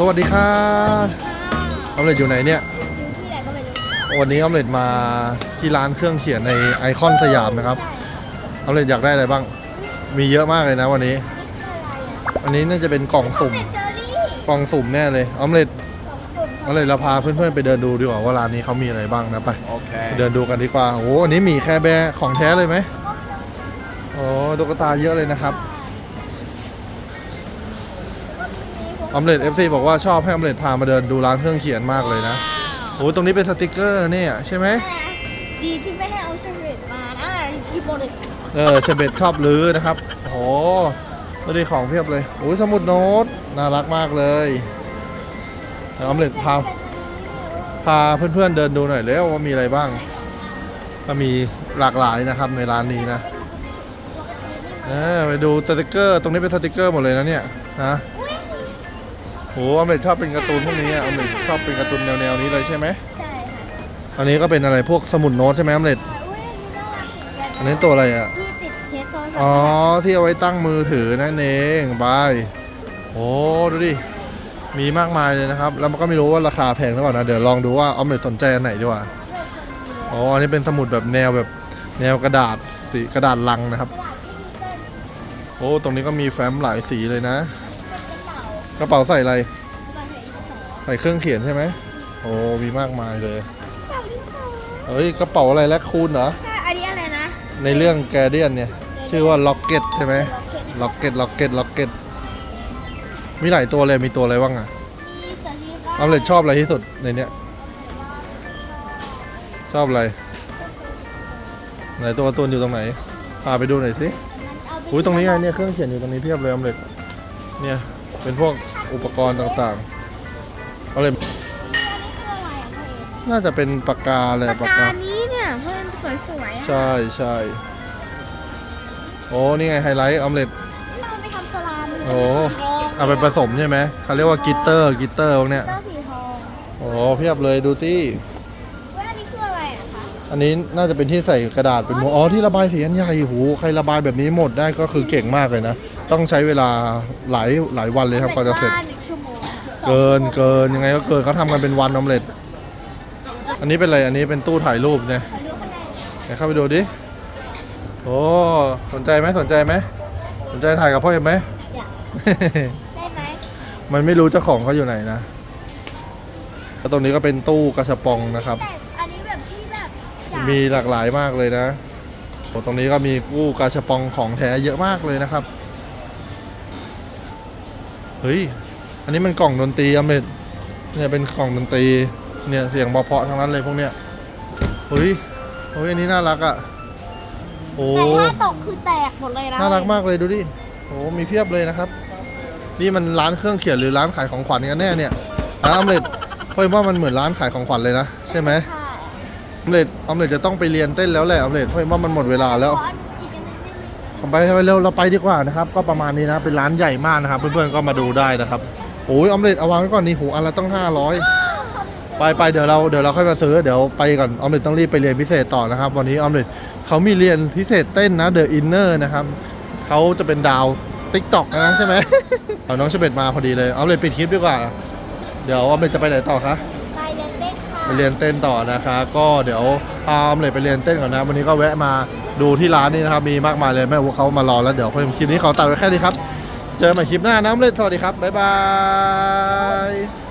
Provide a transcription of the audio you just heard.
สวัสดีครับออมเล็ตอยู่ไหนเนี่ยอยู่ที่ไหนก็ไม่รู้วันนี้ออมเล็ตมาที่ร้านเครื่องเขียนในไอคอนสยามนะครับออมเล็ตอยากได้อะไรบ้าง มีเยอะมากเลยนะวันนี้ อันนี้น่าจะเป็นกล่องสุ่ม เจอรี่กล่องสุ่มแน่เลยออมเล็ตกล่องสุ่มออมเล็ตเราพาเพื่อนๆไปเดินดูดีกว่าว่าร้านนี้เขามีอะไรบ้างนะไป Okay. เดินดูกันดีกว่า โอ้โหอันนี้หมีแคร์แบร์ของแท้เลยไหมโอ้ตุ๊กตาเยอะเลยนะครับ ออมเล็ต FC บอกว่าชอบให้ออมเล็ตพามาเดินดูร้านเครื่องเขียนมากเลยนะโอ้ตรงนี้เป็นสติกเกอร์เนี่ยใช่ไหมดีที่ไม่ให้เอาเชเวตมานะที่บริเออเชเบตชอบลื้อนะครับโอ้โหดูดิของเพียบเลยโอ้ยสมุดโน้ตน่ารักมากเลยเดี๋ยวออมเล็ตพาพาเพื่อนๆเดินดูหน่อยแล้วว่ามีอะไรบ้าง ก็มีหลากหลายนะครับในร้านนี้นะเออไปดูสติกเกอร์ ตรงนี้เป็นสติกเกอร์หมดเลยนะเนี่ยนะโอ้ออมเล็ตชอบเป็นการ์ตูนพวกนี้อะออมเล็ตชอบเป็นการ์ตูนแนวๆนี้เลยใช่ไหมใช่ค่ะอันนี้ก็เป็นอะไรพวกสมุดโน้ตใช่ไหมออมเล็ตอุ้ยอันนี้น่ารักเหมือนกันอันนี้ตัวอะไรอะ ที่ติดเคสโทรศัพท์อ๋อ ที่เอาไว้ตั้งมือถือนั่นเองบายโอ้ดูดิ มีมากมายเลยนะครับ แล้วมันก็ไม่รู้ว่าราคาแพงหรือเปล่านะ เดี๋ยวลองดูว่าออมเล็ตสนใจอันไหนดีกว่าอ๋ออันนี้เป็นสมุดแบบแนวแบบแนวกระดาษสีกระดาษลังนะครับ โอ้ตรงนี้ก็มีแฟ้มหลายสีเลยนะ กระเป๋าใส่อะไร ใส่เครื่องเขียนใช่ไหมโอ้มีมากมายเลย เฮ้ยกระเป๋าอะไรแลคคูนเหรออันนี้อะไรนะ ในเรื่องแกเดียนเนี่ย ชื่อว่าล็อกเก็ตใช่ไหมล็อกเก็ตล็อกเก็ตล็อกเก็ตมีหลายตัวเลยมีตัวอะไรบ้างอะมีสัญญาออมเล็ตชอบอะไรที่สุดในเนี้ยชอบอะไร ไหนตัวการ์ตูนอยู่ตรงไหน พาไปดูหน่อยสิอุ้ยตรงนี้ไงเนี่ยเครื่องเขียนอยู่ตรงนี้เพียบเลยออมเล็ตเนี่ย เป็นพวกอุปกรณ์ต่างๆออมเล็ตอันนี้คืออะไรอะพ่อเอน่าจะเป็นปากกาแหละปากปากกากานี้เนี่ยเพื่อนสวยๆอะใช่ใช่โอ้นี่ไงไฮไลท์ออมเล็ตเราไปทำสลามโอ้เอาไปผสมใช่ไหมเขาเรียกว่ากิตเตอร์กิตเตอร์พวกเนี้ยเจ้าสีทองโอ้เพียบเลยดูที่ อะคะอันนี้น่าจะเป็นที่ใส่กระดาษเป็นหมวอ๋อที่ระบายสีอันใหญ่โหใครระบายแบบนี้หมดได้ก็คือเก่งมากเลยนะ ต้องใช้เวลาหลายหลายวันเลยครับกว่าจะเสร็จป็นบ้านหนึ่งชั่วโมงสองเกินชั่วโมงเกินยังไงก็เกินเขาทำกันเป็นวันออมเล็ตอันนี้เป็นอะไรอันนี้เป็นตู้ถ่ายรูปเนี่ยถ่ายรูปข้างในเนี่ยไหนเข้าไปดูดิโอ้สนใจไหมสนใจไหมสนใจถ่ายกับพ่อเอ็มไหม อยากได้ไหมมันไม่รู้เจ้าของเขาอยู่ไหนนะแล้วตรงนี้ก็เป็นตู้กระชับปองนะครับแต่ มีหลากหลายมากเลยนะโอ้ตรงนี้ก็มีกู้กาชาปองของแท้เยอะมากเลยนะครับ เฮ้ย อันนี้มันกล่องดนตรีอเมริเนี่ยเป็นกล่องดนตรี เนี่ยเสียงเพราะๆทั้งนั้นเลยพวกเนี้ย เฮ้ย เฮ้ยอันนี้น่ารักอะ่ะ โอ้ แต่ถ้าตกคือแตกหมดเลยนะน่ารักมากเลยดูดิ โอ้มีเพียบเลยนะครับ นี่มันร้านเครื่องเขียนหรือร้านขายของขวัญกันแน่เนี่ยร้านออมเล็ตเฮ้ยว่ามันเหมือนร้านขายของขวัญเลยนะใช่ไหมใช่ ออมเล็ตออมเล็ตจะต้องไปเรียนเต้นแล้วแหละออมเล็ตเพราะว่ามันหมดเวลาแล้วได้ไหมผมไปไปเร็วเราไปดีกว่านะครับ ก็ประมาณนี้นะเป็นร้านใหญ่มากนะครับ เพื่อนๆก็มาดูได้นะครับโอ้ยออมเล็ตเอาวางไว้ก่อนนี่หูอันละต้อง500ไปไปเดี๋ยวเราเดี๋ยวเราค่อยมาซื้อเดี๋ยวไปก่อนออมเล็ตต้องรีบไปเรียนพิเศษต่อนะครับ วันนี้ออมเล็ตเขามีเรียนพิเศษเต้นนะเดอะอินเนอร์นะครับเขาจะเป็นดาวติ๊กต็อกนะใช่ไหมเอาน้องเชเบตมาพอดีเลยออมเล็ตปิดคลิปดีกว่า เดี๋ยวออมเล็ตจะไปไหนต่อคะ ไปเรียนเต้นต่อนะคะก็เดี๋ยวพาออมเลยไปเรียนเต้นก่อนนะวันนี้ก็แวะมาดูที่ร้านนี้นะครับมีมากมายเลยแม่ว่าเขามารอแล้วเดี๋ยวคลิปนี้ขอตัดไว้แค่นี้ครับ เจอกันใหม่คลิปหน้านะออมเล่ตสวัสดีครับบ๊ายบาย